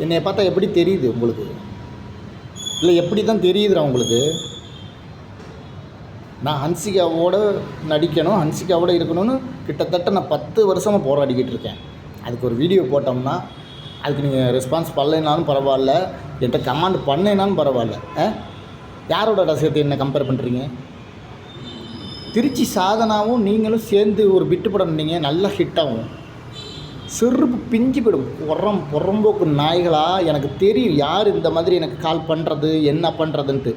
என்னை பார்த்தா எப்படி தெரியுது உங்களுக்கு? இல்லை எப்படி தான் தெரியுதுடா உங்களுக்கு? நான் ஹன்சிகாவோட நடிக்கணும் ஹன்சிகாவோட இருக்கணும்னு கிட்டத்தட்ட நான் பத்து வருஷமாக போராடிக்கிட்டு இருக்கேன். அதுக்கு ஒரு வீடியோ போட்டோம்னா அதுக்கு நீங்கள் ரெஸ்பான்ஸ் பண்ணலைனாலும் பரவாயில்ல என்கிட்ட கமாண்ட் பண்ணேனாலும் பரவாயில்ல ஆ? யாரோட ரசிகத்தை என்ன கம்பேர் பண்ணுறீங்க திருச்சி சாதனாவும் நீங்களும் சேர்ந்து ஒரு பிட்டு படம் நீங்கள் நல்லா ஹிட் ஆகும் செருப்பு பிஞ்சு போயிடும். உரம் புறம்போக்கு நாய்களாக எனக்கு தெரியும். யார் இந்த மாதிரி எனக்கு கால் பண்ணுறது என்ன பண்ணுறதுன்ட்டு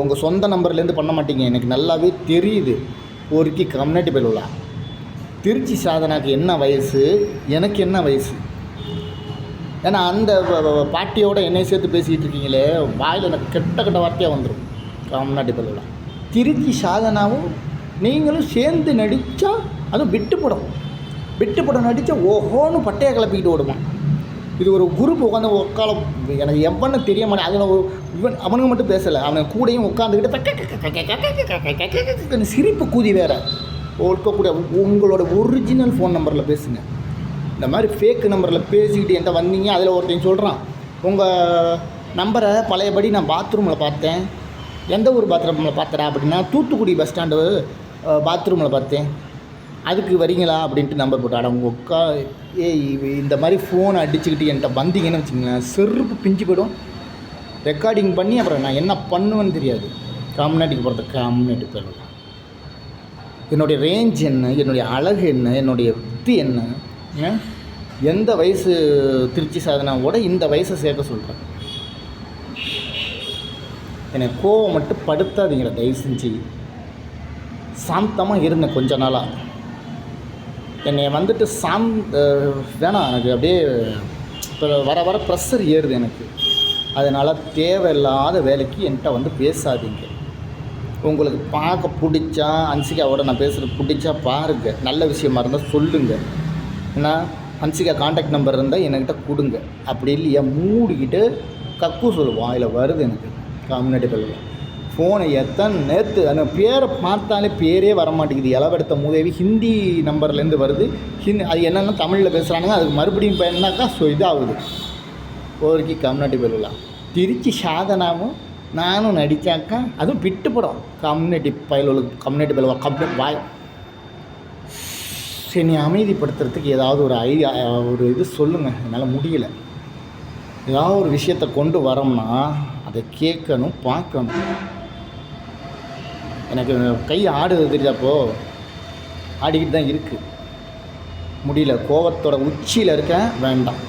உங்கள் சொந்த நம்பர்லேருந்து பண்ண மாட்டீங்க. எனக்கு நல்லாவே தெரியுது. ஒருக்கி கம்யூனிட்டி பெருவிழா திருச்சி சாதனாக்கு என்ன வயசு? எனக்கு என்ன வயசு? ஏன்னா அந்த பாட்டியோட என்னை சேர்த்து பேசிக்கிட்டு இருக்கீங்களே வாயில் எனக்கு கெட்ட கெட்ட வார்த்தையாக வந்துடும் கம்யூனிட்டி பெருவிழா திருச்சி சாதனாவும் நீங்களும் சேர்ந்து நடித்தா அதுவும் விட்டு போடும். வெட்டு படம் நடித்தா ஓஹோன்னு பட்டையை கிளப்பிக்கிட்டு ஓடுவான் இது ஒரு குரூப் உட்காந்து உட்கால எனக்கு எவன்னு தெரிய மாட்டேன் அதில் ஒரு இவன் அவனுக்கு மட்டும் பேசலை அவன் கூடயும் உட்காந்துக்கிட்டு சிரிப்பு கூதி வேற இருக்கக்கூடிய உங்களோட ஒரிஜினல் ஃபோன் நம்பரில் பேசுங்க இந்த மாதிரி ஃபேக் நம்பரில் பேசிக்கிட்டு என்கிட்ட வந்தீங்க அதில் ஒருத்தன் சொல்கிறான் உங்கள் நம்பரை பழையபடி நான் பாத்ரூமில் பார்த்தேன் எந்த ஊர் பாத்ரூமில் பார்த்தடா அப்படின்னா தூத்துக்குடி பஸ் ஸ்டாண்டு பாத்ரூமில் பார்த்தேன் அதுக்கு வரீங்களா அப்படின்ட்டு நம்பர் போட்டு அட உங்கள் உட்கா ஏய் இந்த மாதிரி ஃபோனை அடிச்சுக்கிட்டு என்கிட்ட வந்தீங்கன்னு வச்சுங்களேன் செருப்பு பிஞ்சு போயிடும். ரெக்கார்டிங் பண்ணி அப்புறம் நான் என்ன பண்ணுவேன்னு தெரியாது. காம்நாட்டிக்கு போகிறது காம்நாட்டி போயிடலாம் என்னுடைய ரேஞ்ச் என்ன? என்னுடைய அழகு என்ன? என்னுடைய யுக்தி என்ன? ஏன்? எந்த வயசு திருச்சி சாதனாவோட இந்த வயசை சேர்க்க சொல்கிறேன் என்னை கோவம் மட்டும் படுத்தாதீங்களா தயவு செஞ்சு. சாந்தமாக இருந்தேன் கொஞ்ச நாளாக என்னை வந்துட்டு சாம் வேணாம் எனக்கு அப்படியே இப்போ வர வர ப்ரெஷர் ஏறுது எனக்கு. அதனால் தேவையில்லாத வேலைக்கு என்கிட்ட வந்து பேசாதீங்க. உங்களுக்கு பார்க்க பிடிச்சா அன்சிகாவோட நான் பேசுகிறது பிடிச்சா பாருங்க. நல்ல விஷயமா இருந்தால் சொல்லுங்கள் ஏன்னா அன்சிகா காண்டாக்ட் நம்பர் இருந்தால் என்கிட்ட கொடுங்க. அப்படி இல்லையா மூடிக்கிட்டு கக்கு சொல்லுவான் அதில் வருது எனக்கு. கம்யூனிட்டி பல்லில் ஃபோனை எத்தனை நேற்று அந்த பேரை பார்த்தாலே பேரே வர மாட்டேங்குது. இளவெடுத்த மூதேவி ஹிந்தி நம்பர்லேருந்து வருது. ஹிந்தி அது என்னென்ன தமிழில் பேசுகிறானுங்க அதுக்கு மறுபடியும் பயனாக்கா ஸோ இதாகுது. ஒருக்கி கம்யூனிட்டி பல்லுலா திருச்சி சாதனாவும் நானும் நடித்தாக்கா அதுவும் விட்டு படம். கம்யூனிட்டி பயலுக்கு கம்யூனிட்டி பயலுவா கம்யூனிட்டி வாய். சரி நீ அமைதிப்படுத்துறதுக்கு ஏதாவது ஒரு ஐடியா ஒரு இது சொல்லுங்கள் என்னால் முடியல. ஏதாவது ஒரு விஷயத்தை கொண்டு வரோம்னா அதை கேட்கணும் பார்க்கணும். எனக்கு கை ஆடுது தெரியாப்போ ஆடிக்கிட்டு தான் இருக்குது முடியல. கோவத்தோட உச்சியில் இருக்கேன். வேண்டாம்.